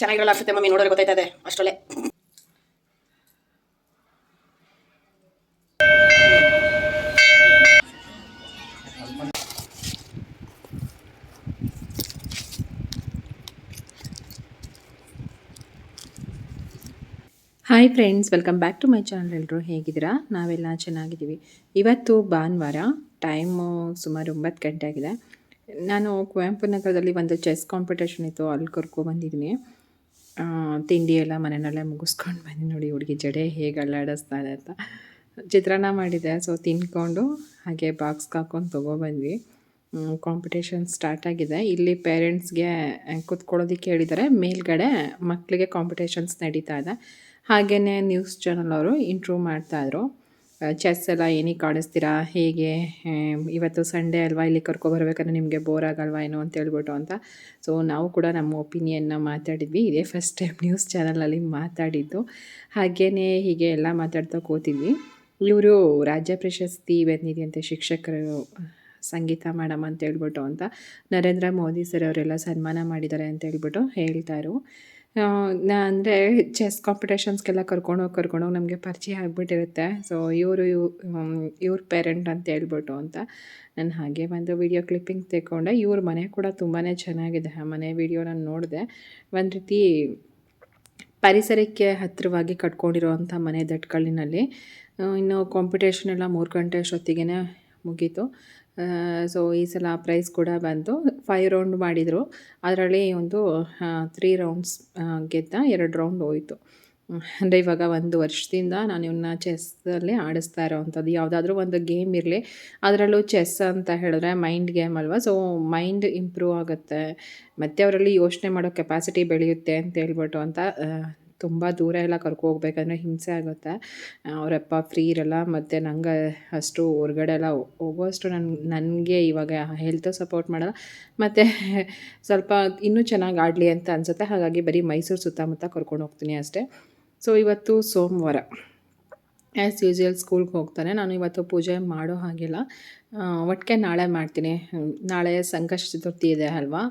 ಚೆನ್ನಾಗಿರಲ್ಲ ಅನ್ಸುತ್ತೆ ಮಮ್ಮಿ, ನೋಡೋದ್ರೆ ಗೊತ್ತಾಯ್ತದೆ ಅಷ್ಟರಲ್ಲೇ. Hi friends welcome back to my channel ಎಲ್ಲರೂ ಹೇಗಿದ್ದೀರಾ? ನಾವೆಲ್ಲ ಚೆನ್ನಾಗಿದ್ದೀವಿ. ಇವತ್ತು ಭಾನುವಾರ ಟೈಮು ಸುಮಾರು ಒಂಬತ್ತು ಗಂಟೆ ಆಗಿದೆ. ನಾನು ಕುವೆಂಪು ನಗರದಲ್ಲಿ ಒಂದು ಚೆಸ್ ಕಾಂಪಿಟೇಷನ್ ಇತ್ತು. ಅಲ್ಲಿ ಕರ್ಕೊಬಂದಿದ್ದೀನಿ ತಿಂಡಿ ಎಲ್ಲ ಮನೆಯಲ್ಲೇ ಮುಗಿಸ್ಕೊಂಡು ಬನ್ನಿ ನೋಡಿ ಹುಡುಗಿ ಜಡೆ ಹೇಗೆ ಅಲ್ಲಾಡಿಸ್ತಾ ಅಂತ. ಚಿತ್ರಾನ್ನ ಮಾಡಿದೆ ಸೊ ತಿನ್ಕೊಂಡು ಹಾಗೆ ಬಾಕ್ಸ್ಗೆ ಹಾಕೊಂಡು ತೊಗೊಬಂದ್ವಿ. ಕಾಂಪಿಟೇಷನ್ ಸ್ಟಾರ್ಟ್ ಆಗಿದೆ. ಇಲ್ಲಿ ಪೇರೆಂಟ್ಸ್ಗೆ ಕೂತ್ಕೊಳ್ಳೋದಕ್ಕೆ ಹೇಳಿದ್ದಾರೆ ಮೇಲ್ಗಡೆ ಮಕ್ಕಳಿಗೆ ಕಾಂಪಿಟೇಷನ್ಸ್ ನಡೀತಾ ಇದೆ. ಹಾಗೆಯೇ ನ್ಯೂಸ್ ಚಾನಲ್ ಅವರು ಇಂಟ್ರೂವ್ ಮಾಡ್ತಾಯಿದ್ರು ಚೆಸ್ ಎಲ್ಲ ಏನಿಗೆ ಕಾಣಿಸ್ತೀರಾ? ಹೇಗೆ? ಇವತ್ತು ಸಂಡೇ ಅಲ್ವಾ? ಇಲ್ಲಿ ಕರ್ಕೊಬರ್ಬೇಕಾದ್ರೆ ನಿಮಗೆ ಬೋರ್ ಆಗಲ್ವಾ ಏನೋ ಅಂತ ಹೇಳ್ಬಿಟ್ಟು ಅಂತ. ಸೊ ನಾವು ಕೂಡ ನಮ್ಮ ಒಪಿನಿಯನ್ನ ಮಾತಾಡಿದ್ವಿ. ಇದೇ ಫಸ್ಟ್ ಟೈಮ್ ನ್ಯೂಸ್ ಚಾನಲಲ್ಲಿ ಮಾತಾಡಿದ್ದು. ಹಾಗೇ ಹೀಗೆ ಎಲ್ಲ ಮಾತಾಡ್ತಾ ಕೂತಿದ್ವಿ. ಇವರು ರಾಜ್ಯ ಪ್ರಶಸ್ತಿ ಬಂದಿದೆಯಂತೆ ಶಿಕ್ಷಕರು, ಸಂಗೀತ ಮೇಡಮ್ ಅಂತ ಹೇಳ್ಬಿಟ್ಟು ಅಂತ ನರೇಂದ್ರ ಮೋದಿ ಸರ್ ಅವರೆಲ್ಲ ಸನ್ಮಾನ ಮಾಡಿದ್ದಾರೆ ಅಂತ ಹೇಳ್ಬಿಟ್ಟು ಹೇಳ್ತಾರು ನಾ ಅಂದರೆ ಚೆಸ್ ಕಾಂಪಿಟೇಷನ್ಸ್ಗೆಲ್ಲ ಕರ್ಕೊಂಡೋಗಿ ಕರ್ಕೊಂಡೋಗಿ ನಮಗೆ ಪರಿಚಯ ಆಗಿಬಿಟ್ಟಿರುತ್ತೆ. ಸೊ ಇವರು ಇವ್ ಇವ್ರ ಪೇರೆಂಟ್ ಅಂತ ಹೇಳ್ಬಿಟ್ಟು ಅಂತ ನಾನು ಹಾಗೆ ಒಂದು ವಿಡಿಯೋ ಕ್ಲಿಪ್ಪಿಂಗ್ ತೆಕ್ಕೊಂಡೆ. ಇವ್ರ ಮನೆ ಕೂಡ ತುಂಬಾ ಚೆನ್ನಾಗಿದೆ. ಆ ಮನೆ ವಿಡಿಯೋ ನಾನು ನೋಡಿದೆ. ಒಂದು ರೀತಿ ಪರಿಸರಕ್ಕೆ ಹತ್ತಿರವಾಗಿ ಕಟ್ಕೊಂಡಿರೋವಂಥ ಮನೆ ದಟ್ಕಳ್ಳಿನಲ್ಲಿ ಇನ್ನು ಕಾಂಪಿಟೇಷನ್ ಎಲ್ಲ ಮೂರು ಗಂಟೆ ಅಷ್ಟೊತ್ತಿಗೆ ಮುಗೀತು. ಸೊ ಈ ಸಲ ಪ್ರೈಸ್ ಕೂಡ ಬಂತು. ಫೈವ್ ರೌಂಡ್ ಮಾಡಿದರು. ಅದರಲ್ಲಿ ಒಂದು ತ್ರೀ ರೌಂಡ್ಸ್ ಗೆದ್ದ ಎರಡು ರೌಂಡ್ ಹೋಯಿತು. ಅಂದರೆ ಇವಾಗ ಒಂದು ವರ್ಷದಿಂದ ನಾನು ಇವನ್ನ ಚೆಸ್ಸಲ್ಲಿ ಆಡಿಸ್ತಾ ಇರೋವಂಥದ್ದು. ಯಾವುದಾದ್ರೂ ಒಂದು ಗೇಮ್ ಇರಲಿ. ಅದರಲ್ಲೂ ಚೆಸ್ ಅಂತ ಹೇಳಿದ್ರೆ ಮೈಂಡ್ ಗೇಮ್ ಅಲ್ವಾ? ಸೊ ಮೈಂಡ್ ಇಂಪ್ರೂವ್ ಆಗುತ್ತೆ. ಮತ್ತು ಅವರಲ್ಲಿ ಯೋಚನೆ ಮಾಡೋ ಕೆಪಾಸಿಟಿ ಬೆಳೆಯುತ್ತೆ ಅಂತ ಹೇಳ್ಬಿಟ್ಟು ಅಂತ ತುಂಬ ದೂರ ಎಲ್ಲ ಕರ್ಕೊ ಹೋಗ್ಬೇಕಂದ್ರೆ ಹಿಂಸೆ ಆಗುತ್ತೆ. ಅವರಪ್ಪ ಫ್ರೀ ಇರಲ್ಲ, ಮತ್ತು ನಂಗೆ ಅಷ್ಟು ಹೊರ್ಗಡೆ ಎಲ್ಲ ಹೋಗುವಷ್ಟು ನನ್, ನನಗೆ ಇವಾಗ ಹೆಲ್ತ್ ಸಪೋರ್ಟ್ ಮಾಡಲ್ಲ. ಮತ್ತು ಸ್ವಲ್ಪ ಇನ್ನೂ ಚೆನ್ನಾಗಿ ಆಡಲಿ ಅಂತ ಅನಿಸುತ್ತೆ. ಹಾಗಾಗಿ ಬರೀ ಮೈಸೂರು ಸುತ್ತಮುತ್ತ ಕರ್ಕೊಂಡು ಹೋಗ್ತೀನಿ ಅಷ್ಟೇ. ಸೊ ಇವತ್ತು ಸೋಮವಾರ. ಆ್ಯಸ್ ಯೂಸ್ವಲ್ ಸ್ಕೂಲ್ಗೆ ಹೋಗ್ತಾನೆ ನಾನು ಇವತ್ತು ಪೂಜೆ ಮಾಡೋ ಹಾಗಿಲ್ಲ. ಒಟ್ಟಿಗೆ ನಾಳೆ ಮಾಡ್ತೀನಿ. ನಾಳೆ ಸಂಕಷ್ಟ ಚತುರ್ಥಿ ಇದೆ ಅಲ್ವಾ?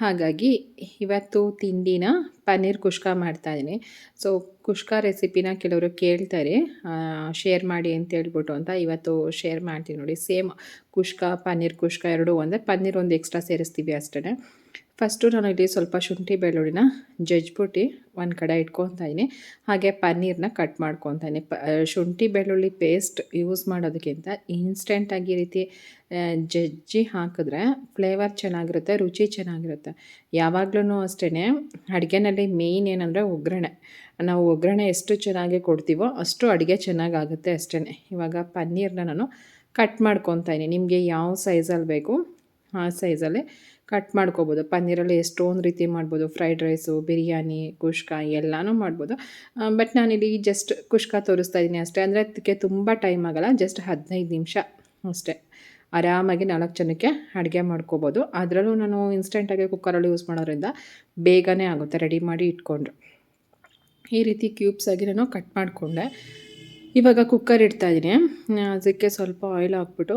ಹಾಗಾಗಿ ಇವತ್ತು ತಿಂಡಿನ ಪನ್ನೀರ್ ಕುಷ್ಕ ಮಾಡ್ತಾಯಿದ್ದೀನಿ ಸೊ ಕುಷ್ಕ ರೆಸಿಪಿನ ಕೆಲವರು ಕೇಳ್ತಾರೆ. ಶೇರ್ ಮಾಡಿ ಅಂತ ಹೇಳ್ಬಿಟ್ಟು ಅಂತ ಇವತ್ತು ಶೇರ್ ಮಾಡ್ತೀನಿ ನೋಡಿ. ಸೇಮ್ ಕುಷ್ಕ, ಪನ್ನೀರ್ ಕುಷ್ಕ ಎರಡೂ ಒಂದೇ. ಪನ್ನೀರ್ ಒಂದು ಎಕ್ಸ್ಟ್ರಾ ಸೇರಿಸ್ತೀವಿ ಅಷ್ಟೇ ಫಸ್ಟು ನಾನು ಇಲ್ಲಿ ಸ್ವಲ್ಪ ಶುಂಠಿ, ಬೆಳ್ಳುಳ್ಳಿನ ಜಜ್ಬಿಟ್ಟು ಒಂದು ಕಡೆ ಇಟ್ಕೊತಾ ಇದ್ದೀನಿ. ಹಾಗೆ ಪನ್ನೀರನ್ನ ಕಟ್ ಮಾಡ್ಕೊತಾ ಇದ್ದೀನಿ. ಪ ಶುಂಠಿ, ಬೆಳ್ಳುಳ್ಳಿ ಪೇಸ್ಟ್ ಯೂಸ್ ಮಾಡೋದಕ್ಕಿಂತ ಇನ್ಸ್ಟೆಂಟಾಗಿ ರೀತಿ ಜಜ್ಜಿ ಹಾಕಿದ್ರೆ ಫ್ಲೇವರ್ ಚೆನ್ನಾಗಿರುತ್ತೆ, ರುಚಿ ಚೆನ್ನಾಗಿರುತ್ತೆ. ಯಾವಾಗ್ಲೂ ಅಷ್ಟೇ ಅಡುಗೆನಲ್ಲಿ ಮೇಯ್ನ್ ಏನಂದರೆ ಒಗ್ಗರಣೆ. ನಾವು ಒಗ್ಗರಣೆ ಎಷ್ಟು ಚೆನ್ನಾಗಿ ಕೊಡ್ತೀವೋ ಅಷ್ಟು ಅಡುಗೆ ಚೆನ್ನಾಗಾಗುತ್ತೆ ಅಷ್ಟೇ ಇವಾಗ ಪನ್ನೀರನ್ನ ನಾನು ಕಟ್ ಮಾಡ್ಕೊತಾ ಇದ್ದೀನಿ. ನಿಮಗೆ ಯಾವ ಸೈಜಲ್ಲಿ ಬೇಕು, ಆ ಸೈಜಲ್ಲಿ ಕಟ್ ಮಾಡ್ಕೋಬೋದು. ಪನ್ನೀರಲ್ಲಿ ಎಷ್ಟೊಂದು ರೀತಿ ಮಾಡ್ಬೋದು. ಫ್ರೈಡ್ ರೈಸು, ಬಿರಿಯಾನಿ, ಕುಷ್ಕ ಎಲ್ಲನೂ ಮಾಡ್ಬೋದು. ಬಟ್ ನಾನಿಲ್ಲಿ ಜಸ್ಟ್ ಕುಷ್ಕ ತೋರಿಸ್ತಾ ಇದ್ದೀನಿ ಅಷ್ಟೇ. ಅಂದರೆ ಅದಕ್ಕೆ ತುಂಬ ಟೈಮ್ ಆಗಲ್ಲ. ಜಸ್ಟ್ ಹದಿನೈದು ನಿಮಿಷ ಅಷ್ಟೇ. ಆರಾಮಾಗಿ ನಾಲ್ಕು ಜನಕ್ಕೆ ಅಡುಗೆ ಮಾಡ್ಕೋಬೋದು. ಅದರಲ್ಲೂ ನಾನು ಇನ್ಸ್ಟೆಂಟಾಗಿ ಕುಕ್ಕರಲ್ಲಿ ಯೂಸ್ ಮಾಡೋದ್ರಿಂದ ಬೇಗನೆ ಆಗುತ್ತೆ. ರೆಡಿ ಮಾಡಿ ಇಟ್ಕೊಂಡ್ರು. ಈ ರೀತಿ ಕ್ಯೂಬ್ಸ್ ಆಗಿ ನಾನು ಕಟ್ ಮಾಡಿಕೊಂಡೆ. ಇವಾಗ ಕುಕ್ಕರ್ ಇಡ್ತಾ ಇದ್ದೀನಿ. ಅದಕ್ಕೆ ಸ್ವಲ್ಪ ಆಯಿಲ್ ಹಾಕ್ಬಿಟ್ಟು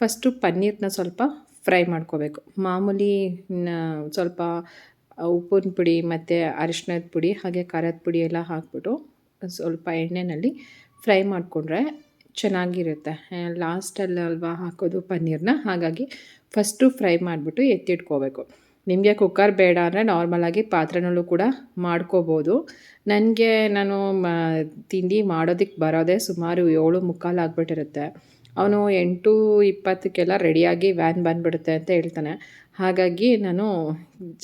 ಫಸ್ಟು ಪನ್ನೀರನ್ನ ಸ್ವಲ್ಪ ಫ್ರೈ ಮಾಡ್ಕೋಬೇಕು. ಮಾಮೂಲಿ ಸ್ವಲ್ಪ ಉಪ್ಪಿನ ಪುಡಿ ಮತ್ತು ಅರಿಶಿನದ ಪುಡಿ, ಹಾಗೆ ಖಾರದ ಪುಡಿ ಎಲ್ಲ ಹಾಕ್ಬಿಟ್ಟು ಸ್ವಲ್ಪ ಎಣ್ಣೆಯಲ್ಲಿ ಫ್ರೈ ಮಾಡಿಕೊಂಡ್ರೆ ಚೆನ್ನಾಗಿರುತ್ತೆ. ಲಾಸ್ಟಲ್ಲಿ ಅಲ್ವಾ ಹಾಕೋದು ಪನ್ನೀರ್ನ, ಹಾಗಾಗಿ ಫಸ್ಟು ಫ್ರೈ ಮಾಡಿಬಿಟ್ಟು ಎತ್ತಿಟ್ಕೋಬೇಕು. ನಿಮಗೆ ಕುಕ್ಕರ್ ಬೇಡ ಅಂದರೆ ನಾರ್ಮಲಾಗಿ ಪಾತ್ರೆನಲ್ಲೂ ಕೂಡ ಮಾಡ್ಕೋಬೋದು. ನನಗೆ ನಾನು ತಿಂಡಿ ಮಾಡೋದಕ್ಕೆ ಬರೋದೇ ಸುಮಾರು ಏಳು ಮುಕ್ಕಾಲು ಆಗಿಬಿಟ್ಟಿರುತ್ತೆ. ಅವನು ಎಂಟು ಇಪ್ಪತ್ತಕ್ಕೆಲ್ಲ ರೆಡಿಯಾಗಿ ವ್ಯಾನ್ ಬಂದುಬಿಡುತ್ತೆ ಅಂತ ಹೇಳ್ತಾನೆ. ಹಾಗಾಗಿ ನಾನು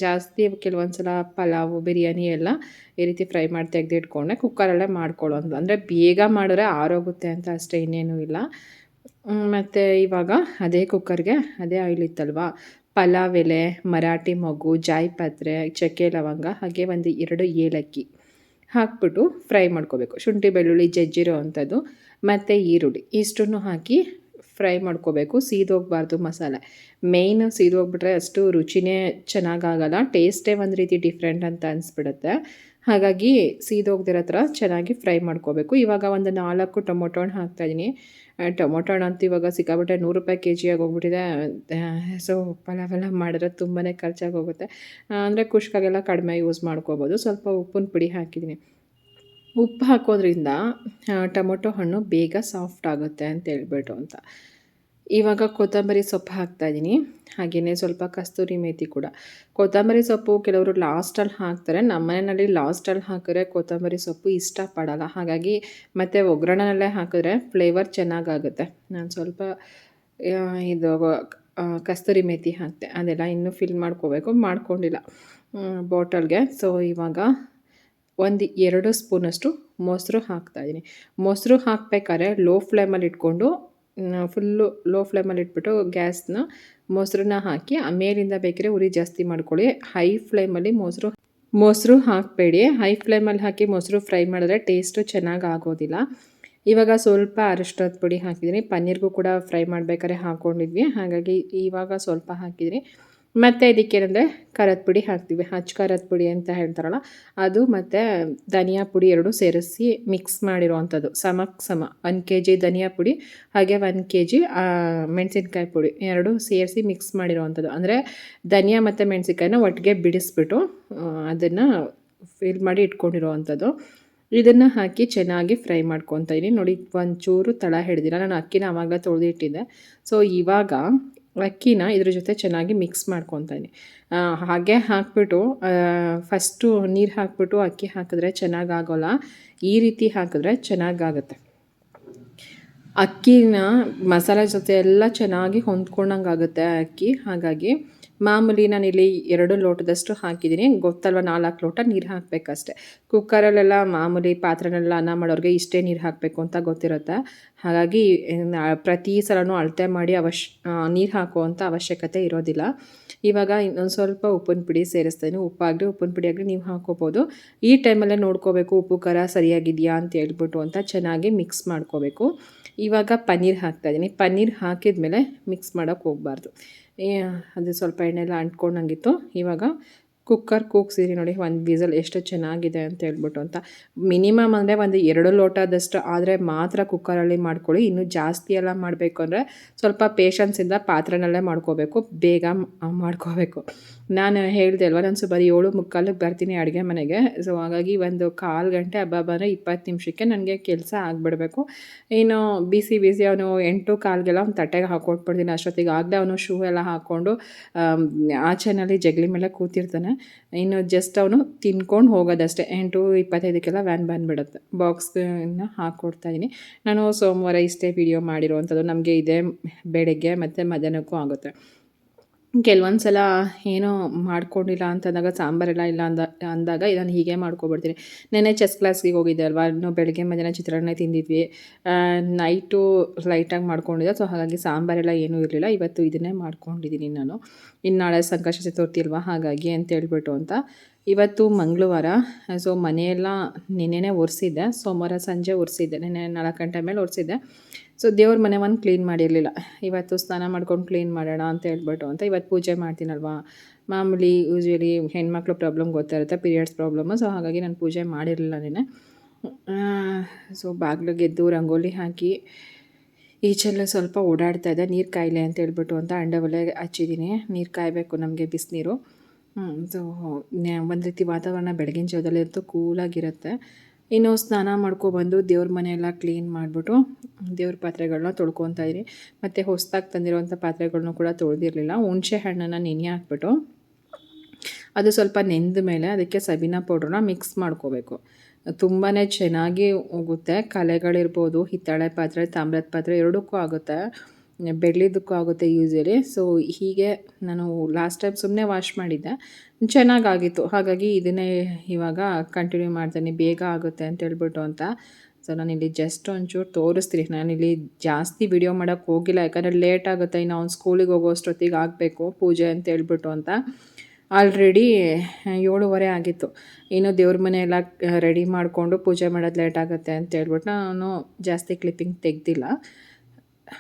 ಜಾಸ್ತಿ ಕೆಲವೊಂದು ಸಲ ಪಲಾವು, ಬಿರಿಯಾನಿ ಎಲ್ಲ ಈ ರೀತಿ ಫ್ರೈ ಮಾಡಿ ತೆಗೆದಿಟ್ಕೊಂಡೆ. ಕುಕ್ಕರಲ್ಲೇ ಮಾಡ್ಕೊಳ್ಳೋದು ಅಂದರೆ ಬೇಗ ಮಾಡಿದ್ರೆ ಆರೋಗುತ್ತೆ ಅಂತ ಅಷ್ಟೇ, ಇನ್ನೇನೂ ಇಲ್ಲ. ಮತ್ತು ಇವಾಗ ಅದೇ ಕುಕ್ಕರ್ಗೆ ಅದೇ ಆಯಿಲ್ ಇತ್ತಲ್ವಾ? ಪಲಾವ್ ಎಲೆ, ಮರಾಠಿ ಮೊಗ್ಗು, ಜಾಯಿಪತ್ರೆ, ಚಕ್ಕೆ ಲವಂಗ, ಹಾಗೆ ಒಂದು ಎರಡು ಏಲಕ್ಕಿ ಹಾಕ್ಬಿಟ್ಟು ಫ್ರೈ ಮಾಡ್ಕೋಬೇಕು. ಶುಂಠಿ, ಬೆಳ್ಳುಳ್ಳಿ, ಜಜ್ಜಿರೋ ಅಂಥದ್ದು. ಮತ್ತು ಈರುಳ್ಳಿ. ಇಷ್ಟನ್ನು ಹಾಕಿ ಫ್ರೈ ಮಾಡ್ಕೋಬೇಕು. ಸೀದೋಗಬಾರ್ದು ಮಸಾಲೆ. ಮೇಯ್ನ್ ಸೀದೋಗ್ಬಿಟ್ರೆ ಅಷ್ಟು ರುಚಿನೇ ಚೆನ್ನಾಗಾಗಲ್ಲ. ಟೇಸ್ಟೇ ಒಂದು ರೀತಿ ಡಿಫ್ರೆಂಟ್ ಅಂತ ಅನಿಸ್ಬಿಡುತ್ತೆ. ಹಾಗಾಗಿ ಸೀದೋಗ್ದಿರೋ ಥರ ಚೆನ್ನಾಗಿ ಫ್ರೈ ಮಾಡ್ಕೋಬೇಕು. ಇವಾಗ ಒಂದು ನಾಲ್ಕು ಟೊಮೊಟೊ ಹಣ್ಣು ಹಾಕ್ತಾಯಿದ್ದೀನಿ ಟೊಮೊಟೊ ಹಣ್ಣು ಅಂತೂ ಇವಾಗ ಸಿಕ್ಕಾಬಿಟ್ಟೆ ನೂರು ರೂಪಾಯಿ ಕೆ ಜಿ ಹೋಗ್ಬಿಟ್ಟಿದೆ. ಸೊ ಪಲಾವೆಲ್ಲ ಮಾಡಿದ್ರೆ ತುಂಬಾ ಖರ್ಚಾಗೋಗುತ್ತೆ ಅಂದರೆ ಖುಷ್ಕಾಗೆಲ್ಲ ಕಡಿಮೆ ಯೂಸ್ ಮಾಡ್ಕೋಬೋದು. ಸ್ವಲ್ಪ ಉಪ್ಪಿನ ಪುಡಿ ಹಾಕಿದ್ದೀನಿ ಉಪ್ಪು ಹಾಕೋದ್ರಿಂದ ಟೊಮೊಟೊ ಹಣ್ಣು ಬೇಗ ಸಾಫ್ಟ್ ಆಗುತ್ತೆ ಅಂತ ಹೇಳ್ಬಿಟ್ಟು ಅಂತ. ಇವಾಗ ಕೊತ್ತಂಬರಿ ಸೊಪ್ಪು ಹಾಕ್ತಾಯಿದ್ದೀನಿ ಹಾಗೆಯೇ ಸ್ವಲ್ಪ ಕಸ್ತೂರಿ ಮೇಥಿ ಕೂಡ. ಕೊತ್ತಂಬರಿ ಸೊಪ್ಪು ಕೆಲವರು ಲಾಸ್ಟಲ್ಲಿ ಹಾಕ್ತಾರೆ. ನಮ್ಮ ಮನೆಯಲ್ಲಿ ಲಾಸ್ಟಲ್ಲಿ ಹಾಕಿದ್ರೆ ಕೊತ್ತಂಬರಿ ಸೊಪ್ಪು ಇಷ್ಟಪಡಲ್ಲ. ಹಾಗಾಗಿ ಮತ್ತು ಒಗ್ಗರಣೆಯಲ್ಲೇ ಹಾಕಿದ್ರೆ ಫ್ಲೇವರ್ ಚೆನ್ನಾಗಾಗುತ್ತೆ. ನಾನು ಸ್ವಲ್ಪ ಇದು ಕಸ್ತೂರಿ ಮೇಥಿ ಹಾಕ್ತೆ. ಅದೆಲ್ಲ ಇನ್ನೂ ಫಿಲ್ ಮಾಡ್ಕೋಬೇಕು. ಮಾಡ್ಕೊಂಡಿಲ್ಲ ಬಾಟಲ್ಗೆ ಸೊ ಇವಾಗ ಒಂದು, ಎರಡು ಸ್ಪೂನಷ್ಟು ಮೊಸರು ಹಾಕ್ತಾಯಿದ್ದೀನಿ ಮೊಸರು ಹಾಕ್ಬೇಕಾದ್ರೆ ಲೋ ಫ್ಲೇಮಲ್ಲಿ ಇಟ್ಕೊಂಡು ಫುಲ್ಲು ಲೋ ಫ್ಲೇಮಲ್ಲಿ ಇಟ್ಬಿಟ್ಟು ಗ್ಯಾಸ್ನ ಮೊಸರನ್ನ ಹಾಕಿ ಮೇಲಿಂದ ಬೇಕಿದ್ರೆ ಉರಿ ಜಾಸ್ತಿ ಮಾಡ್ಕೊಳ್ಳಿ. ಹೈ ಫ್ಲೇಮಲ್ಲಿ ಮೊಸರು ಮೊಸರು ಹಾಕಬೇಡಿ. ಹೈ ಫ್ಲೇಮಲ್ಲಿ ಹಾಕಿ ಮೊಸರು ಫ್ರೈ ಮಾಡಿದ್ರೆ ಟೇಸ್ಟು ಚೆನ್ನಾಗಿ ಆಗೋದಿಲ್ಲ. ಇವಾಗ ಸ್ವಲ್ಪ ಅರಿಶಿನದ ಪುಡಿ ಹಾಕಿದ್ದೀನಿ. ಪನ್ನೀರ್ಗೂ ಕೂಡ ಫ್ರೈ ಮಾಡ್ಬೇಕಾದ್ರೆ ಹಾಕ್ಕೊಂಡಿದ್ವಿ ಹಾಗಾಗಿ ಇವಾಗ ಸ್ವಲ್ಪ ಹಾಕಿದ್ದೀನಿ. ಮತ್ತು ಇದಕ್ಕೇನೆಂದರೆ ಖಾರದ ಪುಡಿ ಹಾಕ್ತೀವಿ. ಹಚ್ಚ ಖಾರದ ಪುಡಿ ಅಂತ ಹೇಳ್ತಾರಲ್ಲ, ಅದು ಮತ್ತು ಧನಿಯಾ ಪುಡಿ ಎರಡು ಸೇರಿಸಿ ಮಿಕ್ಸ್ ಮಾಡಿರೋವಂಥದ್ದು. ಸಮಕ್ಕೆ ಸಮ ಒನ್ ಕೆ ಜಿ ಧನಿಯಾ ಪುಡಿ, ಹಾಗೆ ಒನ್ ಕೆ ಜಿ ಮೆಣಸಿನ್ಕಾಯಿ ಪುಡಿ ಎರಡು ಸೇರಿಸಿ ಮಿಕ್ಸ್ ಮಾಡಿರೋವಂಥದ್ದು. ಅಂದರೆ ಧನಿಯಾ ಮತ್ತು ಮೆಣಸಿನ್ಕಾಯಿನ ಒಟ್ಟಿಗೆ ಬಿಡಿಸ್ಬಿಟ್ಟು ಅದನ್ನು ಫಿಲ್ ಮಾಡಿ ಇಟ್ಕೊಂಡಿರೋವಂಥದ್ದು. ಇದನ್ನು ಹಾಕಿ ಚೆನ್ನಾಗಿ ಫ್ರೈ ಮಾಡ್ಕೊತಾ ಇದೀನಿ. ನೋಡಿ, ಒಂಚೂರು ತಳ ಹಿಡ್ದಿಲ್ಲ. ನಾನು ಅಕ್ಕಿನ ಆವಾಗ ತೊಳೆದಿಟ್ಟಿದ್ದೆ. ಸೊ ಇವಾಗ ಅಕ್ಕಿನ ಇದ್ರ ಜೊತೆ ಚೆನ್ನಾಗಿ ಮಿಕ್ಸ್ ಮಾಡ್ಕೊತೀನಿ. ಹಾಗೆ ಹಾಕ್ಬಿಟ್ಟು ಫಸ್ಟು ನೀರು ಹಾಕ್ಬಿಟ್ಟು ಅಕ್ಕಿ ಹಾಕಿದ್ರೆ ಚೆನ್ನಾಗಾಗೋಲ್ಲ. ಈ ರೀತಿ ಹಾಕಿದ್ರೆ ಚೆನ್ನಾಗಾಗುತ್ತೆ. ಅಕ್ಕಿನ ಮಸಾಲೆ ಜೊತೆ ಎಲ್ಲ ಚೆನ್ನಾಗಿ ಹೊಂದ್ಕೊಂಡಂಗೆ ಆಗುತ್ತೆ ಅಕ್ಕಿ. ಹಾಗಾಗಿ ಮಾಮೂಲಿ ನಾನಿಲ್ಲಿ ಎರಡು ಲೋಟದಷ್ಟು ಹಾಕಿದ್ದೀನಿ. ಗೊತ್ತಲ್ವ ನಾಲ್ಕು ಲೋಟ ನೀರು ಹಾಕಬೇಕಷ್ಟೆ. ಕುಕ್ಕರಲ್ಲೆಲ್ಲ ಮಾಮೂಲಿ ಪಾತ್ರೆನೆಲ್ಲ ಅನ್ನ ಮಾಡೋರಿಗೆ ಇಷ್ಟೇ ನೀರು ಹಾಕಬೇಕು ಅಂತ ಗೊತ್ತಿರುತ್ತೆ. ಹಾಗಾಗಿ ಪ್ರತಿ ಸಲನೂ ಅಳತೆ ಮಾಡಿ ಅವಶ್ ನೀರು ಹಾಕುವಂಥ ಅವಶ್ಯಕತೆ ಇರೋದಿಲ್ಲ. ಇವಾಗ ಇನ್ನೊಂದು ಸ್ವಲ್ಪ ಉಪ್ಪಿನ ಪುಡಿ ಸೇರಿಸ್ತೀನಿ. ಉಪ್ಪಾಗಲಿ, ಉಪ್ಪಿನ ಪುಡಿ ಆಗಲಿ ನೀವು ಹಾಕೋಬೋದು. ಈ ಟೈಮಲ್ಲೇ ನೋಡ್ಕೋಬೇಕು ಉಪ್ಪು ಖಾರ ಸರಿಯಾಗಿದೆಯಾ ಅಂತ ಹೇಳ್ಬಿಟ್ಟು ಅಂತ ಚೆನ್ನಾಗಿ ಮಿಕ್ಸ್ ಮಾಡ್ಕೋಬೇಕು. ಇವಾಗ ಪನ್ನೀರ್ ಹಾಕ್ತಾಯಿದ್ದೀನಿ ಪನ್ನೀರ್ ಹಾಕಿದ ಮೇಲೆ ಮಿಕ್ಸ್ ಮಾಡೋಕ್ಕೆ ಹೋಗಬಾರ್ದು ಅದು ಸ್ವಲ್ಪ ಎಣ್ಣೆಲ್ಲ ಅಂಟ್ಕೊಂಡಂಗಿತ್ತು. ಇವಾಗ ಕುಕ್ಕರ್ ಕೂಗ್ಸಿರಿ ನೋಡಿ, ಒಂದು ವೀಸಲ್ ಎಷ್ಟು ಚೆನ್ನಾಗಿದೆ ಅಂತ ಹೇಳ್ಬಿಟ್ಟು ಅಂತ. ಮಿನಿಮಮ್ ಅಂದರೆ ಒಂದು ಎರಡು ಲೋಟದಷ್ಟು ಆದರೆ ಮಾತ್ರ ಕುಕ್ಕರಲ್ಲಿ ಮಾಡ್ಕೊಳ್ಳಿ. ಇನ್ನು ಜಾಸ್ತಿ ಎಲ್ಲ ಮಾಡಬೇಕು ಅಂದರೆ ಸ್ವಲ್ಪ ಪೇಷನ್ಸಿಂದ ಪಾತ್ರೆನಲ್ಲೇ ಮಾಡ್ಕೋಬೇಕು, ಬೇಗ ಮಾಡ್ಕೋಬೇಕು. ನಾನು ಹೇಳಿದೆ ಅಲ್ವಾ ನಾನು ಸುಮಾರು ಏಳು ಮುಕ್ಕಾಲಿಗೆ ಬರ್ತೀನಿ ಅಡುಗೆ ಮನೆಗೆ. ಸೊ ಹಾಗಾಗಿ ಒಂದು ಕಾಲು ಗಂಟೆ ಹಬ್ಬ ಬಂದರೆ ಇಪ್ಪತ್ತು ನಿಮಿಷಕ್ಕೆ ನನಗೆ ಕೆಲಸ ಆಗಿಬಿಡಬೇಕು. ಇನ್ನು ಬಿಸಿ ಬಿಸಿ ಅವನು ಎಂಟು ಕಾಲ್ಗೆಲ್ಲ ಅವ್ನು ತಟ್ಟೆಗೆ ಹಾಕೊಟ್ಬಿಡ್ತೀನಿ ಅಷ್ಟೊತ್ತಿಗೆ ಆಗಲೇ ಅವನು ಶೂ ಎಲ್ಲ ಹಾಕ್ಕೊಂಡು ಆಚೆನಲ್ಲಿ ಜಗಲಿ ಮೇಲೆ ಕೂತಿರ್ತಾನೆ. ಇನ್ನು ಜಸ್ಟ್ ಅವನು ತಿನ್ಕೊಂಡು ಹೋಗೋದಷ್ಟೇ. ಎಂಟು ಇಪ್ಪತ್ತೈದಕ್ಕೆಲ್ಲ ವ್ಯಾನ್ ಬಂದುಬಿಡುತ್ತೆ. ಬಾಕ್ಸ್ನ ಹಾಕ್ಕೊಡ್ತಾಯಿದ್ದೀನಿ ನಾನು ಸೋಮವಾರ ಇಷ್ಟೇ ವಿಡಿಯೋ ಮಾಡಿರೋವಂಥದ್ದು ನಮಗೆ ಇದೇ ಬೆಳಗ್ಗೆ ಮತ್ತು ಮಧ್ಯಾಹ್ನಕ್ಕೂ ಆಗುತ್ತೆ. ಕೆಲವೊಂದು ಸಲ ಏನೋ ಮಾಡ್ಕೊಂಡಿಲ್ಲ ಅಂತಂದಾಗ ಸಾಂಬಾರೆಲ್ಲ ಇಲ್ಲ ಅಂದ, ಅಂದಾಗ ನಾನು ಹೀಗೆ ಮಾಡ್ಕೊಬಿಡ್ತೀನಿ. ನೆನ್ನೆ ಚೆಸ್ ಕ್ಲಾಸ್ಗೆ ಹೋಗಿದ್ದೆ ಅಲ್ವಾ? ಇನ್ನು ಬೆಳಗ್ಗೆ ಮಧ್ಯಾಹ್ನ ಚಿತ್ರಾನ್ನ ತಿಂದಿದ್ವಿ. ನೈಟು ಲೈಟಾಗಿ ಮಾಡ್ಕೊಂಡಿದ್ದೆ. ಸೊ, ಹಾಗಾಗಿ ಸಾಂಬಾರೆಲ್ಲ ಏನೂ ಇರಲಿಲ್ಲ. ಇವತ್ತು ಇದನ್ನೇ ಮಾಡ್ಕೊಂಡಿದ್ದೀನಿ ನಾನು. ಇನ್ನು ನಾಳೆ ಸಂಕಷ್ಟ ಚತುರ್ಥಿ ಅಲ್ವಾ? ಹಾಗಾಗಿ ಅಂತ ಹೇಳ್ಬಿಟ್ಟು ಅಂತ. ಇವತ್ತು ಮಂಗಳವಾರ ಸೊ ಮನೆಯೆಲ್ಲ ನಿನ್ನೆನೇ ಒರೆಸಿದ್ದೆ, ಸೋಮವಾರ ಸಂಜೆ ಒರೆಸಿದ್ದೆ, ನಿನ್ನೆ ನಾಲ್ಕು ಗಂಟೆ ಮೇಲೆ ಒರೆಸಿದ್ದೆ. ಸೊ ದೇವ್ರ ಮನೆ ಒಂದು ಕ್ಲೀನ್ ಮಾಡಿರಲಿಲ್ಲ. ಇವತ್ತು ಸ್ನಾನ ಮಾಡ್ಕೊಂಡು ಕ್ಲೀನ್ ಮಾಡೋಣ ಅಂತ ಹೇಳ್ಬಿಟ್ಟು ಅಂತ ಇವತ್ತು ಪೂಜೆ ಮಾಡ್ತೀನಲ್ವಾ? ಮಾಮೂಲಿ ಯೂಶ್ವಲಿ ಹೆಣ್ಮಕ್ಳು ಪ್ರಾಬ್ಲಮ್ ಗೊತ್ತಿರುತ್ತೆ ಪೀರಿಯಡ್ಸ್ ಪ್ರಾಬ್ಲಮ್ಮು ಸೊ ಹಾಗಾಗಿ ನಾನು ಪೂಜೆ ಮಾಡಿರಲಿಲ್ಲ ನಿನ್ನೆ. ಸೊ ಬಾಗಿಲು ಗೆದ್ದು ರಂಗೋಲಿ ಹಾಕಿ ಈಚೆಲ್ಲ ಸ್ವಲ್ಪ ಓಡಾಡ್ತಾ ಇದೆ ನೀರು ಕಾಯಿಲೆ ಅಂತ ಹೇಳ್ಬಿಟ್ಟು ಅಂತ ಅಂಡ ಒಲೆ ಹಚ್ಚಿದ್ದೀನಿ. ನೀರು ಕಾಯಬೇಕು ನಮಗೆ ಬಿಸಿನೀರು. ಸೊ ಒಂದು ರೀತಿ ವಾತಾವರಣ ಬೆಳಗಿನ ಜಾವದಲ್ಲಿ ಅಂತೂ ಕೂಲಾಗಿರುತ್ತೆ. ಇನ್ನು ಸ್ನಾನ ಮಾಡ್ಕೊಬಂದು ದೇವ್ರ ಮನೆಯೆಲ್ಲ ಕ್ಲೀನ್ ಮಾಡಿಬಿಟ್ಟು ದೇವ್ರ ಪಾತ್ರೆಗಳನ್ನ ತೊಳ್ಕೊತಾ ಇದ್ರಿ ಮತ್ತು ಹೊಸದಾಗಿ ತಂದಿರುವಂಥ ಪಾತ್ರೆಗಳನ್ನೂ ಕೂಡ ತೊಳೆದಿರಲಿಲ್ಲ. ಹುಣಸೆ ಹಣ್ಣನ್ನು ನೆನೆ ಹಾಕ್ಬಿಟ್ಟು ಅದು ಸ್ವಲ್ಪ ನೆಂದ ಮೇಲೆ ಅದಕ್ಕೆ ಸಬೀನಾ ಪೌಡ್ರನ್ನ ಮಿಕ್ಸ್ ಮಾಡ್ಕೋಬೇಕು. ತುಂಬಾ ಚೆನ್ನಾಗಿ ಹೋಗುತ್ತೆ ಕಲೆಗಳಿರ್ಬೋದು, ಹಿತ್ತಾಳೆ ಪಾತ್ರೆ, ತಾಮ್ರದ ಪಾತ್ರೆ ಎರಡಕ್ಕೂ ಆಗುತ್ತೆ. ಬೆಳ್ಳಿದಕ್ಕೂ ಆಗುತ್ತೆ ಯೂಸಲಿ ಸೊ ಹೀಗೆ ನಾನು ಲಾಸ್ಟ್ ಟೈಮ್ ಸುಮ್ಮನೆ ವಾಶ್ ಮಾಡಿದ್ದೆ. ಚೆನ್ನಾಗಾಗಿತ್ತು. ಹಾಗಾಗಿ ಇದನ್ನೇ ಇವಾಗ ಕಂಟಿನ್ಯೂ ಮಾಡ್ತೀನಿ. ಬೇಗ ಆಗುತ್ತೆ ಅಂತ ಹೇಳ್ಬಿಟ್ಟು ಅಂತ. ಸೊ ನಾನಿಲ್ಲಿ ಜಸ್ಟ್ ಒಂಚೂರು ತೋರಿಸ್ತೀನಿ. ನಾನಿಲ್ಲಿ ಜಾಸ್ತಿ ವಿಡಿಯೋ ಮಾಡೋಕ್ಕೆ ಹೋಗಿಲ್ಲ. ಯಾಕಂದರೆ ಲೇಟ್ ಆಗುತ್ತೆ. ಇನ್ನು ಅವ್ನು ಸ್ಕೂಲಿಗೆ ಹೋಗೋ ಅಷ್ಟೊತ್ತಿಗೆ ಆಗಬೇಕು ಪೂಜೆ ಅಂತ ಹೇಳ್ಬಿಟ್ಟು ಅಂತ. ಆಲ್ರೆಡಿ ಏಳುವರೆ ಆಗಿತ್ತು. ಇನ್ನು ದೇವ್ರ ಮನೆ ಎಲ್ಲ ರೆಡಿ ಮಾಡಿಕೊಂಡು ಪೂಜೆ ಮಾಡೋದು ಲೇಟ್ ಆಗುತ್ತೆ ಅಂತ ಹೇಳ್ಬಿಟ್ಟು ನಾನು ಜಾಸ್ತಿ ಕ್ಲಿಪ್ಪಿಂಗ್ ತೆಗ್ದಿಲ್ಲ.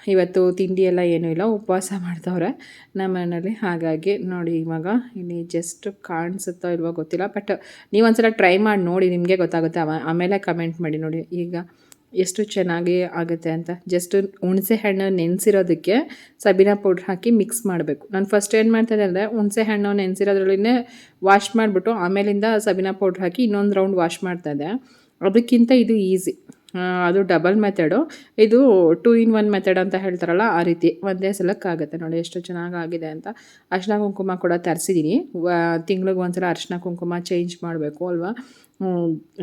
ಇವತ್ತು ತಿಂಡಿ ಎಲ್ಲ ಏನೂ ಇಲ್ಲ, ಉಪವಾಸ ಮಾಡ್ತವ್ರೆ ನಮ್ಮ ಮನೇಲಿ ಹಾಗಾಗಿ ನೋಡಿ ಇವಾಗ ಇಲ್ಲಿ ಜಸ್ಟ್ ಕಾಣಿಸುತ್ತೋ ಇಲ್ವೋ ಗೊತ್ತಿಲ್ಲ ಬಟ್ ನೀವು ಒಂದ್ಸಲ ಟ್ರೈ ಮಾಡಿ ನೋಡಿ, ನಿಮಗೆ ಗೊತ್ತಾಗುತ್ತೆ. ಆಮ- ಆಮೇಲೆ ಕಮೆಂಟ್ ಮಾಡಿ ನೋಡಿ. ಈಗ ಎಷ್ಟು ಚೆನ್ನಾಗಿ ಆಗುತ್ತೆ ಅಂತ. ಜಸ್ಟ್ ಹುಣಸೆ ಹಣ್ಣು ನೆನೆಸಿರೋದಕ್ಕೆ ಸಬೀನಾ ಪೌಡ್ರ್ ಹಾಕಿ ಮಿಕ್ಸ್ ಮಾಡಬೇಕು. ನಾನು ಫಸ್ಟ್ ಏನು ಮಾಡ್ತಾಯಿದ್ದೆ ಅಂದರೆ, ಹುಣಸೆ ಹಣ್ಣು ನೆನೆಸಿರೋದ್ರಲ್ಲೇ ವಾಶ್ ಮಾಡಿಬಿಟ್ಟು, ಆಮೇಲಿಂದ ಸಬೀನಾ ಪೌಡ್ರ್ ಹಾಕಿ ಇನ್ನೊಂದು ರೌಂಡ್ ವಾಶ್ ಮಾಡ್ತಾ ಇದೆ ಅದಕ್ಕಿಂತ ಇದು ಈಸಿ ಅದು ಡಬಲ್ ಮೆಥಡು ಇದು ಟೂ ಇನ್ ಒನ್ ಮೆಥಡ್ ಅಂತ ಹೇಳ್ತಾರಲ್ಲ, ಆ ರೀತಿ. ಒಂದೇ ಸಲಕ್ಕಾಗುತ್ತೆ ನೋಡಿ ಎಷ್ಟು ಚೆನ್ನಾಗಿ ಆಗಿದೆ ಅಂತ. ಅರ್ಶಿನ ಕುಂಕುಮ ಕೂಡ ತರಿಸಿದ್ದೀನಿ ತಿಂಗ್ಳಿಗೆ ಒಂದ್ಸಲ ಅರ್ಶಿನ ಕುಂಕುಮ ಚೇಂಜ್ ಮಾಡಬೇಕು ಅಲ್ವಾ?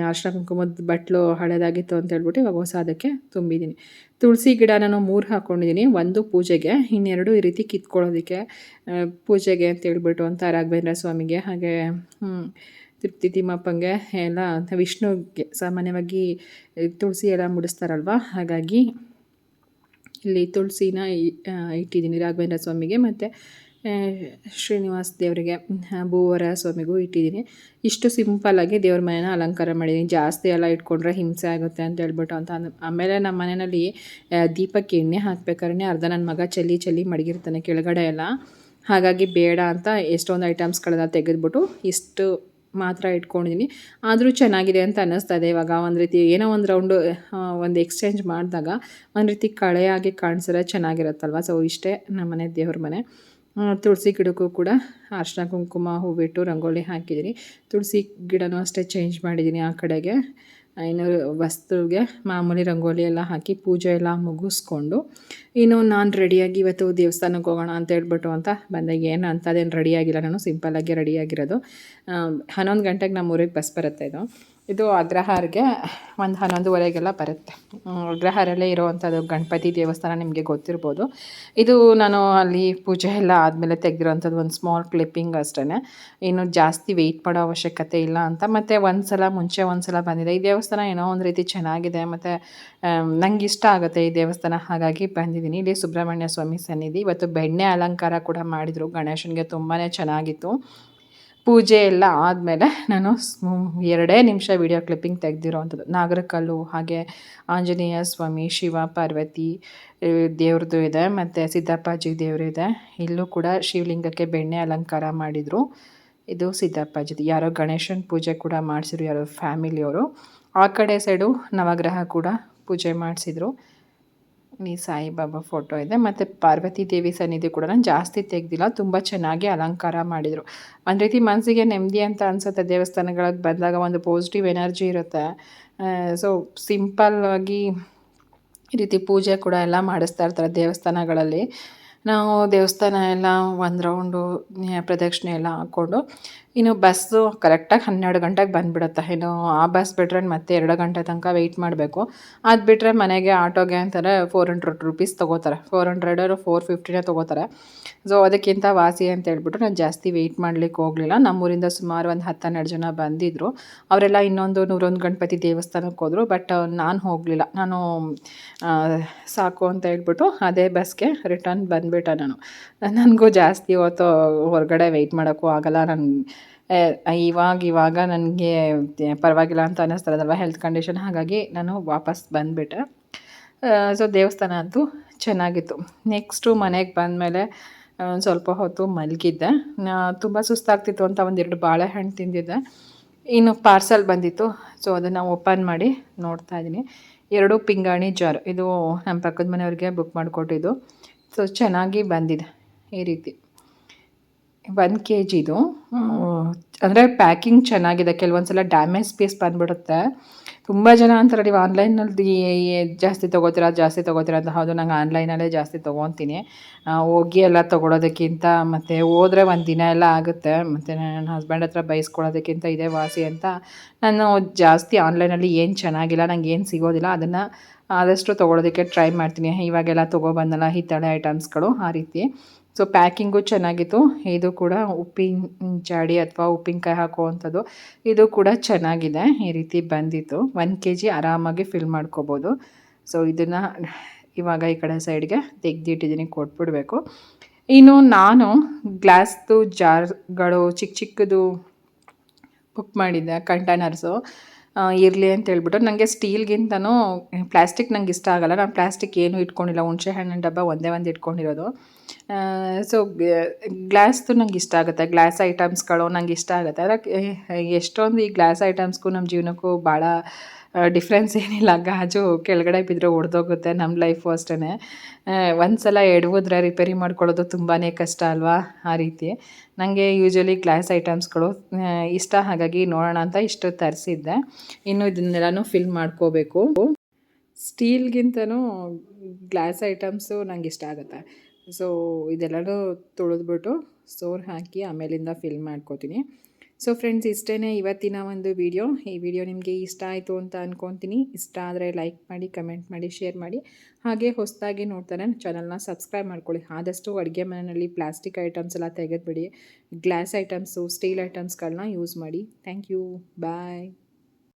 ಅರ್ಶಿನ ಕುಂಕುಮದ ಬಟ್ಲು ಹಳೇದಾಗಿತ್ತು ಅಂತ ಹೇಳ್ಬಿಟ್ಟು ಇವಾಗ ಹೊಸ ಅದಕ್ಕೆ ತುಂಬಿದ್ದೀನಿ ತುಳಸಿ ಗಿಡ ನಾನು ಮೂರು ಹಾಕ್ಕೊಂಡಿದ್ದೀನಿ ಒಂದು ಪೂಜೆಗೆ. ಇನ್ನೆರಡು ಈ ರೀತಿ ಕಿತ್ಕೊಳ್ಳೋದಕ್ಕೆ ಪೂಜೆಗೆ ಅಂತ ಹೇಳ್ಬಿಟ್ಟು ಅಂತ ರಾಘವೇಂದ್ರ ಸ್ವಾಮಿಗೆ. ಹಾಗೆ ತೃಪ್ತಿ ತಿಮ್ಮಪ್ಪಂಗೆ ಎಲ್ಲ ವಿಷ್ಣುಗೆ ಸಾಮಾನ್ಯವಾಗಿ ತುಳಸಿ ಎಲ್ಲ ಮುಡಿಸ್ತಾರಲ್ವ? ಹಾಗಾಗಿ ಇಲ್ಲಿ ತುಳಸಿನ ಇಟ್ಟಿದ್ದೀನಿ ರಾಘವೇಂದ್ರ ಸ್ವಾಮಿಗೆ ಮತ್ತು ಶ್ರೀನಿವಾಸ್ ದೇವರಿಗೆ ಭೂವರ ಸ್ವಾಮಿಗೂ ಇಟ್ಟಿದ್ದೀನಿ. ಇಷ್ಟು ಸಿಂಪಲ್ಲಾಗಿ ದೇವ್ರ ಮನೇನ ಅಲಂಕಾರ ಮಾಡಿದ್ದೀನಿ. ಜಾಸ್ತಿ ಎಲ್ಲ ಇಟ್ಕೊಂಡ್ರೆ ಹಿಂಸೆ ಆಗುತ್ತೆ ಅಂತ ಹೇಳ್ಬಿಟ್ಟು ಅಂತ ಆಮೇಲೆ ನಮ್ಮ ಮನೆಯಲ್ಲಿ ದೀಪಕ್ಕೆ ಎಣ್ಣೆ ಹಾಕ್ಬೇಕಾದ್ರೆ ಅರ್ಧ ನನ್ನ ಮಗ ಚಲ್ಲಿ ಚಲ್ಲಿ ಮಡಗಿರ್ತಾನೆ ಕೆಳಗಡೆ ಎಲ್ಲ. ಹಾಗಾಗಿ ಬೇಡ ಅಂತ ಎಷ್ಟೊಂದು ಐಟಮ್ಸ್ಗಳನ್ನ ತೆಗೆದ್ಬಿಟ್ಟು ಇಷ್ಟು ಮಾತ್ರ ಇಟ್ಕೊಂಡಿದ್ದೀನಿ ಆದರೂ ಚೆನ್ನಾಗಿದೆ ಅಂತ ಅನ್ನಿಸ್ತದೆ ಇವಾಗ. ಒಂದು ರೀತಿ ಏನೋ ಒಂದು ರೌಂಡು ಒಂದು ಎಕ್ಸ್ಚೇಂಜ್ ಮಾಡಿದಾಗ ಒಂದು ರೀತಿ ಕಳೆಯಾಗಿ ಕಾಣಿಸಿದ್ರೆ ಚೆನ್ನಾಗಿರುತ್ತಲ್ವ? ಸೊ ಇಷ್ಟೇ ನಮ್ಮ ಮನೆ, ದೇವ್ರ ಮನೆ. ತುಳಸಿ ಗಿಡಕ್ಕೂ ಕೂಡ ಅರ್ಶಿನ ಕುಂಕುಮ, ಹೂವಿಟ್ಟು, ರಂಗೋಲಿ ಹಾಕಿದ್ದೀನಿ ತುಳಸಿ ಗಿಡನೂ ಅಷ್ಟೇ ಚೇಂಜ್ ಮಾಡಿದ್ದೀನಿ ಆ ಕಡೆಗೆ. ಇನ್ನು ವಸ್ತುಗೆ ಮಾಮೂಲಿ ರಂಗೋಲಿ ಎಲ್ಲ ಹಾಕಿ ಪೂಜೆ ಎಲ್ಲ ಮುಗಿಸ್ಕೊಂಡು, ಇನ್ನು ನಾನು ರೆಡಿಯಾಗಿ ಇವತ್ತು ದೇವಸ್ಥಾನಕ್ಕೆ ಹೋಗೋಣ ಅಂತ ಹೇಳ್ಬಿಟ್ಟು ಅಂತ ಬಂದೆ ಏನು ಅಂಥದ್ದೇನು ರೆಡಿಯಾಗಿಲ್ಲ ನಾನು ಸಿಂಪಲ್ಲಾಗಿ ರೆಡಿಯಾಗಿರೋದು ಹನ್ನೊಂದು ಗಂಟೆಗೆ ನಮ್ಮ ಊರಿಗೆ ಬಸ್ ಬರುತ್ತೆ ಇದು. ಇದು ಅಗ್ರಹಾರ್ಗೆ ಒಂದು ಹನ್ನೊಂದುವರೆಗೆಲ್ಲ ಬರುತ್ತೆ. ಅಗ್ರಹಾರಲ್ಲೇ ಇರೋವಂಥದ್ದು ಗಣಪತಿ ದೇವಸ್ಥಾನ ನಿಮಗೆ ಗೊತ್ತಿರ್ಬೋದು. ಇದು ನಾನು ಅಲ್ಲಿ ಪೂಜೆ ಎಲ್ಲ ಆದಮೇಲೆ ತೆಗೆದಿರೋವಂಥದ್ದು ಒಂದು ಸ್ಮಾಲ್ ಕ್ಲಿಪ್ಪಿಂಗ್ ಅಷ್ಟೇ ಇನ್ನು ಜಾಸ್ತಿ ವೆಯ್ಟ್ ಮಾಡೋ ಅವಶ್ಯಕತೆ ಇಲ್ಲ ಅಂತ. ಮತ್ತು ಒಂದು ಸಲ ಮುಂಚೆ ಒಂದು ಸಲ ಬಂದಿದೆ. ಈ ದೇವಸ್ಥಾನ ಏನೋ ಒಂದು ರೀತಿ ಚೆನ್ನಾಗಿದೆ. ಮತ್ತು ನಂಗೆ ಇಷ್ಟ ಆಗುತ್ತೆ ಈ ದೇವಸ್ಥಾನ. ಹಾಗಾಗಿ ಬಂದಿದ್ದೀನಿ. ಇಲ್ಲಿ ಸುಬ್ರಹ್ಮಣ್ಯ ಸ್ವಾಮಿ ಸನ್ನಿಧಿ. ಇವತ್ತು ಬೆಣ್ಣೆ ಅಲಂಕಾರ ಕೂಡ ಮಾಡಿದರು. ಗಣೇಶನಿಗೆ ತುಂಬಾ ಚೆನ್ನಾಗಿತ್ತು. ಪೂಜೆ ಎಲ್ಲ ಆದಮೇಲೆ ನಾನು ಎರಡೇ ನಿಮಿಷ ವಿಡಿಯೋ ಕ್ಲಿಪ್ಪಿಂಗ್ ತೆಗೆದಿರೋವಂಥದ್ದು ನಾಗರಕಲ್ಲು, ಹಾಗೆ ಆಂಜನೇಯ ಸ್ವಾಮಿ, ಶಿವ, ಪಾರ್ವತಿ ದೇವ್ರದ್ದು ಇದೆ, ಮತ್ತು ಸಿದ್ದಪ್ಪಾಜಿ ದೇವರಿದೆ ಇಲ್ಲೂ ಕೂಡ ಶಿವಲಿಂಗಕ್ಕೆ ಬೆಣ್ಣೆ ಅಲಂಕಾರ ಮಾಡಿದರು. ಇದು ಸಿದ್ದಪ್ಪಾಜಿದು ಯಾರೋ ಗಣೇಶನ ಪೂಜೆ ಕೂಡ ಮಾಡಿಸಿದ್ರು, ಯಾರೋ ಫ್ಯಾಮಿಲಿಯವರು ಆ ಕಡೆ ಸೈಡು ನವಗ್ರಹ ಕೂಡ ಪೂಜೆ ಮಾಡಿಸಿದ್ರು. ಈ ಸಾಯಿಬಾಬಾ ಫೋಟೋ ಇದೆ. ಮತ್ತು ಪಾರ್ವತಿ ದೇವಿ ಸನ್ನಿಧಿ ಕೂಡ ನಾನು ಜಾಸ್ತಿ ತೆಗೆದಿಲ್ಲ. ತುಂಬ ಚೆನ್ನಾಗಿ ಅಲಂಕಾರ ಮಾಡಿದರು. ಒಂದು ರೀತಿ ಮನಸ್ಸಿಗೆ ನೆಮ್ಮದಿ ಅಂತ ಅನಿಸುತ್ತೆ. ದೇವಸ್ಥಾನಗಳಿಗೆ ಬಂದಾಗ ಒಂದು ಪಾಸಿಟಿವ್ ಎನರ್ಜಿ ಇರುತ್ತೆ. ಸೊ ಸಿಂಪಲ್ಲಾಗಿ ಈ ರೀತಿ ಪೂಜೆ ಕೂಡ ಎಲ್ಲ ಮಾಡಿಸ್ತಾ ಇರ್ತಾರೆ ದೇವಸ್ಥಾನಗಳಲ್ಲಿ. ನಾವು ದೇವಸ್ಥಾನ ಎಲ್ಲ ಒಂದು ರೌಂಡು ಪ್ರದಕ್ಷಿಣೆ ಎಲ್ಲ ಹಾಕ್ಕೊಂಡು ಇನ್ನು ಬಸ್ಸು ಕರೆಕ್ಟಾಗಿ ಹನ್ನೆರಡು ಗಂಟೆಗೆ ಬಂದುಬಿಡುತ್ತೆ. ಇನ್ನು ಆ ಬಸ್ ಬಿಟ್ರೆ ಮತ್ತೆ ಎರಡು ಗಂಟೆ ತನಕ ವೆಯ್ಟ್ ಮಾಡಬೇಕು. ಅದು ಬಿಟ್ಟರೆ ಮನೆಗೆ ಆಟೋಗೆ ಅಂತಾರೆ ಫೋರ್ ಹಂಡ್ರೆಡ್ ರುಪೀಸ್ ತೊಗೋತಾರೆ. ಫೋರ್ ಹಂಡ್ರೆಡರು ಫೋರ್ ಫಿಫ್ಟಿನೇ ತೊಗೋತಾರೆ. ಸೊ ಅದಕ್ಕಿಂತ ವಾಸಿ ಅಂತ ಹೇಳ್ಬಿಟ್ಟು ನಾನು ಜಾಸ್ತಿ ವೆಯ್ಟ್ ಮಾಡಲಿಕ್ಕೆ ಹೋಗಲಿಲ್ಲ. ನಮ್ಮೂರಿಂದ ಸುಮಾರು ಒಂದು ಹತ್ತು ಹನ್ನೆರಡು ಜನ ಬಂದಿದ್ದರು ಅವರೆಲ್ಲ ಇನ್ನೊಂದು ನೂರೊಂದು ಗಣಪತಿ ದೇವಸ್ಥಾನಕ್ಕೆ ಹೋದರು. ಬಟ್ ನಾನು ಹೋಗಲಿಲ್ಲ. ನಾನು ಸಾಕು ಅಂತ ಹೇಳ್ಬಿಟ್ಟು ಅದೇ ಬಸ್ಗೆ ರಿಟರ್ನ್ ಬಂದುಬಿಟ್ಟೆ ನಾನು. ನನಗೂ ಜಾಸ್ತಿ ಹೊತ್ತು ಹೊರಗಡೆ ವೆಯ್ಟ್ ಮಾಡೋಕ್ಕೂ ಆಗಲ್ಲ. ನಾನು ಇವಾಗ ಇವಾಗ ನನಗೆ ಪರವಾಗಿಲ್ಲ ಅಂತ ಅನ್ನಿಸ್ತಾರದಲ್ವ ಹೆಲ್ತ್ ಕಂಡೀಷನ್ ಹಾಗಾಗಿ ನಾನು ವಾಪಸ್ ಬಂದುಬಿಟ್ಟೆ. ಸೊ ದೇವಸ್ಥಾನ ಅಂತೂ ಚೆನ್ನಾಗಿತ್ತು. ನೆಕ್ಸ್ಟು ಮನೆಗೆ ಬಂದಮೇಲೆ ಒಂದು ಸ್ವಲ್ಪ ಹೊತ್ತು ಮಲಗಿದ್ದೆ. ತುಂಬ ಸುಸ್ತಾಗ್ತಿತ್ತು ಅಂತ ಒಂದೆರಡು ಬಾಳೆಹಣ್ಣು ತಿಂದಿದ್ದೆ. ಇನ್ನು ಪಾರ್ಸಲ್ ಬಂದಿತ್ತು. ಸೊ ಅದನ್ನು ಓಪನ್ ಮಾಡಿ ನೋಡ್ತಾ ಇದ್ದೀನಿ. ಎರಡು ಪಿಂಗಾಣಿ ಜಾರ್ ಇದು ನಮ್ಮ ಪಕ್ಕದ ಮನೆಯವ್ರಿಗೆ ಬುಕ್ ಮಾಡಿಕೊಟ್ಟಿದ್ದು. ಸೊ ಚೆನ್ನಾಗಿ ಬಂದಿದೆ ಈ ರೀತಿ. ಒಂದು ಕೆ ಜಿದು ಅಂದರೆ ಪ್ಯಾಕಿಂಗ್ ಚೆನ್ನಾಗಿದೆ. ಕೆಲವೊಂದು ಸಲ ಡ್ಯಾಮೇಜ್ ಪೀಸ್ ಬಂದ್ಬಿಡುತ್ತೆ. ತುಂಬ ಜನ ಅಂತಾರೆ, ನೀವು ಆನ್ಲೈನಲ್ಲಿ ಜಾಸ್ತಿ ತೊಗೋತೀರಾ ಜಾಸ್ತಿ ತೊಗೋತೀರಾ ಅಂತ. ಹೌದು, ನಂಗೆ ಆನ್ಲೈನಲ್ಲೇ ಜಾಸ್ತಿ ತೊಗೊತೀನಿ. ಹೋಗಿ ಎಲ್ಲ ತೊಗೊಳೋದಕ್ಕಿಂತ, ಮತ್ತು ಹೋದರೆ ಒಂದು ದಿನ ಎಲ್ಲ ಆಗುತ್ತೆ. ಮತ್ತು ನನ್ನ ಹಸ್ಬೆಂಡ್ ಹತ್ರ ಬೈಸ್ಕೊಳ್ಳೋದಕ್ಕಿಂತ ಇದೇ ವಾಸಿ ಅಂತ. ನಾನು ಜಾಸ್ತಿ ಆನ್ಲೈನಲ್ಲಿ ಏನು ಚೆನ್ನಾಗಿಲ್ಲ, ನಂಗೆ ಏನು ಸಿಗೋದಿಲ್ಲ. ಅದನ್ನು ಆದಷ್ಟು ತೊಗೊಳೋದಕ್ಕೆ ಟ್ರೈ ಮಾಡ್ತೀನಿ. ಇವಾಗೆಲ್ಲ ತೊಗೊಬಂದಲ್ಲ ಹಿತ್ತಾಳೆ ಐಟಮ್ಸ್ಗಳು ಆ ರೀತಿ. ಸೊ ಪ್ಯಾಕಿಂಗು ಚೆನ್ನಾಗಿತ್ತು. ಇದು ಕೂಡ ಉಪ್ಪಿನ, ಜಾಡಿ ಅಥವಾ ಉಪ್ಪಿನಕಾಯಿ ಹಾಕುವಂಥದ್ದು. ಇದು ಕೂಡ ಚೆನ್ನಾಗಿದೆ. ಈ ರೀತಿ ಬಂದಿತ್ತು. ಒನ್ ಕೆ ಜಿ ಆರಾಮಾಗಿ ಫಿಲ್ ಮಾಡ್ಕೋಬೋದು. ಸೊ ಇದನ್ನು ಇವಾಗ ಈ ಕಡೆ ಸೈಡ್ಗೆ ತೆಗೆದಿಟ್ಟಿದ್ದೀನಿ, ಕೊಟ್ಬಿಡಬೇಕು. ಇನ್ನು ನಾನು ಗ್ಲಾಸ್ದು ಜಾರ್ಗಳು ಚಿಕ್ಕ ಚಿಕ್ಕದು ಬುಕ್ ಮಾಡಿದ್ದೆ ಕಂಟೈನರ್ಸು ಇರಲಿ ಅಂತ ಹೇಳ್ಬಿಟ್ಟು ನನಗೆ ಸ್ಟೀಲ್ಗಿಂತನೂ ಪ್ಲಾಸ್ಟಿಕ್ ನಂಗೆ ಇಷ್ಟ ಆಗಲ್ಲ. ನಾನು ಪ್ಲಾಸ್ಟಿಕ್ ಏನೂ ಇಟ್ಕೊಂಡಿಲ್ಲ. ಹುಣಸೆ ಹಣ್ಣಿನ ಡಬ್ಬ ಒಂದೇ ಒಂದು ಇಟ್ಕೊಂಡಿರೋದು. ಸೊ ಗ್ಲಾಸ್ದು ನಂಗೆ ಇಷ್ಟ ಆಗುತ್ತೆ. ಗ್ಲಾಸ್ ಐಟಮ್ಸ್ಗಳು ನಂಗೆ ಇಷ್ಟ ಆಗುತ್ತೆ. ಅದಕ್ಕೆ ಎಷ್ಟೊಂದು ಈ ಗ್ಲಾಸ್ ಐಟಮ್ಸ್ಗೂ ನಮ್ಮ ಜೀವನಕ್ಕೂ ಭಾಳ ಡಿಫ್ರೆನ್ಸ್ ಏನಿಲ್ಲ. ಗಾಜು ಕೆಳಗಡೆ ಬಿದ್ದರೆ ಒಡೆದೋಗುತ್ತೆ ನಮ್ಮ ಲೈಫು ಅಷ್ಟೇ ಒಂದು ಸಲ ಎಡವಿದ್ರೆ ರಿಪೇರಿ ಮಾಡ್ಕೊಳ್ಳೋದು ತುಂಬಾ ಕಷ್ಟ ಅಲ್ವಾ? ಆ ರೀತಿ. ನನಗೆ ಯೂಶ್ವಲಿ ಗ್ಲಾಸ್ ಐಟಮ್ಸ್ಗಳು ಇಷ್ಟ. ಹಾಗಾಗಿ ನೋಡೋಣ ಅಂತ ಇಷ್ಟು ತರಿಸಿದ್ದೆ. ಇನ್ನು ಇದನ್ನೆಲ್ಲನೂ ಫಿಲ್ ಮಾಡ್ಕೋಬೇಕು. ಸ್ಟೀಲ್ಗಿಂತನೂ ಗ್ಲಾಸ್ ಐಟಮ್ಸು ನಂಗೆ ಇಷ್ಟ ಆಗುತ್ತೆ. ಸೊ ಇದೆಲ್ಲನೂ ತುಳಿದ್ಬಿಟ್ಟು ಸ್ಟೋರ್ ಹಾಕಿ ಆಮೇಲಿಂದ ಫಿಲ್ ಮಾಡ್ಕೋತೀನಿ. ಸೊ ಫ್ರೆಂಡ್ಸ್ ಇಷ್ಟೇ ಇವತ್ತಿನ ಒಂದು ವಿಡಿಯೋ ಈ ವಿಡಿಯೋ ನಿಮಗೆ ಇಷ್ಟ ಆಯಿತು ಅಂತ ಅಂದ್ಕೊತೀನಿ ಇಷ್ಟ ಆದರೆ ಲೈಕ್ ಮಾಡಿ ಕಮೆಂಟ್ ಮಾಡಿ ಶೇರ್ ಮಾಡಿ. ಹಾಗೆ ಹೊಸದಾಗಿ ನೋಡ್ತಾರೆ ಚಾನಲ್ನ ಸಬ್ಸ್ಕ್ರೈಬ್ ಮಾಡ್ಕೊಳ್ಳಿ. ಆದಷ್ಟು ಅಡುಗೆ ಮನೆಯಲ್ಲಿ ಪ್ಲಾಸ್ಟಿಕ್ ಐಟಮ್ಸ್ ಎಲ್ಲ ತೆಗೆದುಬಿಡಿ. ಗ್ಲಾಸ್ ಐಟಮ್ಸು ಸ್ಟೀಲ್ ಐಟಮ್ಸ್ಗಳನ್ನ ಯೂಸ್ ಮಾಡಿ. Thank you bye